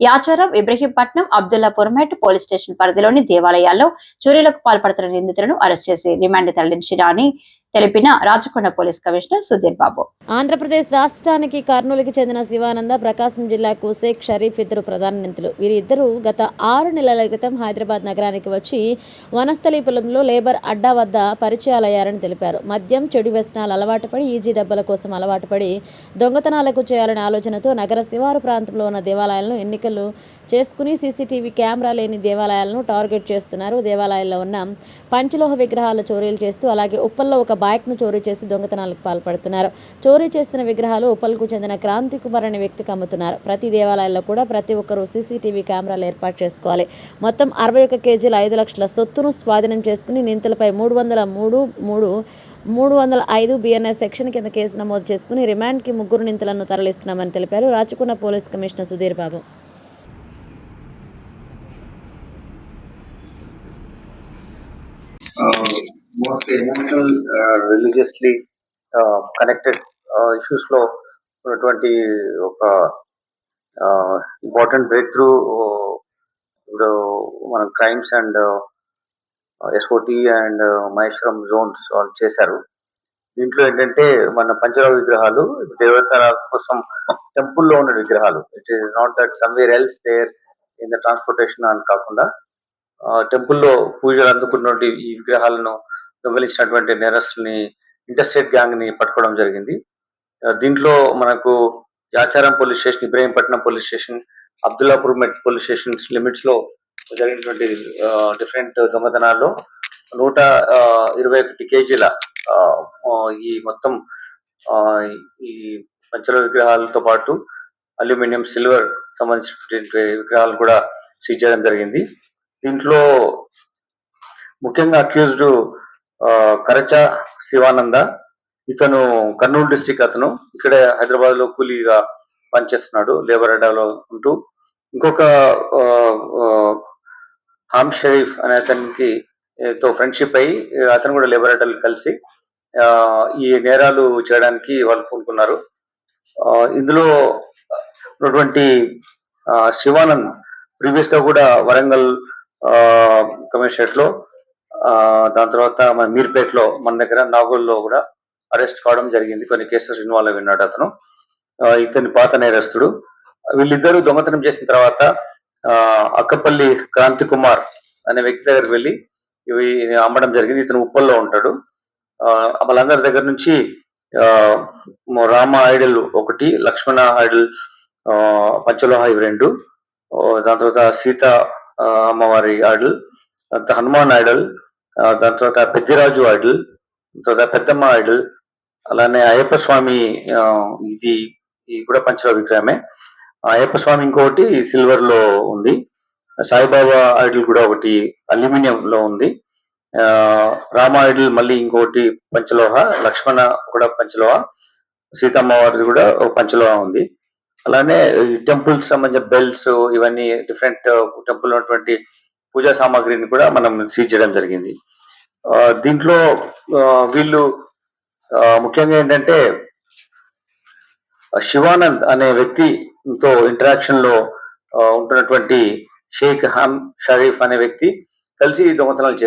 Yacharam Ibrahimpatnam Abdullapurmet police station పరిధిలోని దేవాలయాల్లో చోరీలకు పాల్పడుతున్న నిందితులను అరెస్ట్ చేసి రిమాండ్ తరలించిన అని తెలిపిన రాచకొండ పోలీస్ కమిషనర్ సుధీర్ బాబు. ఆంధ్రప్రదేశ్ రాష్ట్రానికి కర్నూలుకి చెందిన శివానంద ప్రకాశం జిల్లాకు షేక్ షరీఫ్ ఇద్దరు ప్రధాన నిందితులు. వీరిద్దరూ గత ఆరు నెలల క్రితం హైదరాబాద్ నగరానికి వచ్చి వనస్థలీపులంలో లేబర్ అడ్డా వద్ద పరిచయాలయ్యారని తెలిపారు. మద్యం చెడు వ్యసనాలు అలవాటు పడి ఈజీ డబ్బుల కోసం అలవాటు పడి దొంగతనాలకు చేయాలనే ఆలోచనతో నగర శివారు ప్రాంతంలో ఉన్న దేవాలయాలను ఎన్నికలు చేసుకుని సీసీటీవీ కెమెరా లేని దేవాలయాలను టార్గెట్ చేస్తున్నారు. దేవాలయాల్లో ఉన్న పంచలోహ విగ్రహాల చోరీలు చేస్తూ అలాగే ఉప్పల్లో ఒక బైక్ను చోరీ చేసి దొంగతనాలకు పాల్పడుతున్నారు. చోరీ చేసిన విగ్రహాలు ఉప్పల్కు చెందిన క్రాంతి కుమార్ అనే వ్యక్తికి అమ్ముతున్నారు. ప్రతి దేవాలయాల్లో కూడా ప్రతి ఒక్కరూ సీసీటీవీ కెమెరాలు ఏర్పాటు చేసుకోవాలి. మొత్తం అరవై ఒక్క కేజీల ఐదు లక్షల సొత్తును స్వాధీనం చేసుకుని నింతలపై మూడు వందల మూడు మూడు మూడు వందల ఐదు బిఎన్ఎస్ సెక్షన్ కింద కేసు నమోదు చేసుకుని రిమాండ్కి ముగ్గురు నింతలను తరలిస్తున్నామని తెలిపారు Rachakonda police commissioner Sudheer Babu. Most emotional religiously connected religiously లో ఉన్నటువంటి ఒక ఇంపార్టెంట్ బ్రేక్ త్రూ ఇప్పుడు మన crimes and SOT and Maheshwaram zones వాళ్ళు చేశారు. దీంట్లో ఏంటంటే మన పంచరావ విగ్రహాలు దేవతల కోసం టెంపుల్లో ఉన్న విగ్రహాలు. It is not that somewhere else there in the transportation అని కాకుండా టెంపుల్లో పూజలు అందుకున్నటువంటి ఈ విగ్రహాలను వెలిసినటువంటి నేరస్తుల్ని ఇంటర్స్టేట్ గ్యాంగ్ని పట్టుకోవడం జరిగింది. దీంట్లో మనకు Yacharam police station Ibrahimpatnam police station Abdullapurmet police station లిమిట్స్లో జరిగినటువంటి డిఫరెంట్ దొంగతనాల్లో నూట ఇరవై ఒకటి కేజీల ఈ మొత్తం ఈ పంచల విగ్రహాలతో పాటు అల్యూమినియం సిల్వర్ సంబంధించినటువంటి విగ్రహాలు కూడా సీజ్ చేయడం జరిగింది. దీంట్లో ముఖ్యంగా అక్యూజ్డ్ కరచ శివానంద ఇతను కర్నూలు డిస్టిక్ అతను. ఇక్కడే హైదరాబాద్లో కూలీగా పనిచేస్తున్నాడు లేబర్ అడ్డాలో ఉంటూ. ఇంకొక ఆ, హామ్ షరీఫ్ అనే అతనికి తో ఫ్రెండ్షిప్ అయ్యి అతను కూడా లేబర్ అడ్డాలు కలిసి ఆ, ఈ నేరాలు చేయడానికి వాళ్ళు పూనుకున్నారు. ఆ, ఇందులో ఉన్నటువంటి ఆ, శివానంద్ ప్రీవియస్గా కూడా వరంగల్ కమిషనరేట్లో దాని తర్వాత మన మీర్పేట్లో మన దగ్గర నాగోల్లో కూడా అరెస్ట్ కావడం జరిగింది. కొన్ని కేసెస్ ఇన్వాల్వ్ అయినాడు అతను. ఇతని పాత నేరస్తుడు. వీళ్ళిద్దరూ దొంగతనం చేసిన తర్వాత ఆ, అక్కపల్లి క్రాంతి కుమార్ అనే వ్యక్తి దగ్గరికి వెళ్ళి ఇవి అమ్మడం జరిగింది. ఇతను ఉప్పల్లో ఉంటాడు. ఆ, వాళ్ళందరి దగ్గర నుంచి రామ ఐడల్ ఒకటి లక్ష్మణ ఐడల్ ఆ, పంచలోహ ఇవి రెండు దాని తర్వాత సీత అమ్మవారి ఐడల్ హనుమాన్ ఐడల్ దాని తర్వాత పెద్దిరాజు ఐడల్ తర్వాత పెద్దమ్మ ఐడల్ అలానే అయ్యప్ప స్వామి ఇది ఇది కూడా పంచలోహ విగ్రహమే అయ్యప్ప స్వామి ఇంకొకటి సిల్వర్లో ఉంది. సాయిబాబా ఐడల్ కూడా ఒకటి అల్యూమినియం లో ఉంది రామ ఐడల్ మళ్ళీ ఇంకొకటి పంచలోహ లక్ష్మణ కూడా పంచలోహ సీతమ్మ వారిది కూడా ఒక పంచలోహ ఉంది. అలానే టెంపుల్కి సంబంధించిన బెల్స్ ఇవన్నీ డిఫరెంట్ టెంపుల్ ఉన్నటువంటి పూజా సామాగ్రిని కూడా మనం సీజ్ చేయడం జరిగింది. ఆ, దీంట్లో వీళ్ళు ముఖ్యంగా ఏంటంటే శివానంద్ అనే వ్యక్తితో ఇంటరాక్షన్లో ఉంటున్నటువంటి షేక్ హమ్ షరీఫ్ అనే వ్యక్తి కలిసి దొంగతనాలు చేస్తారు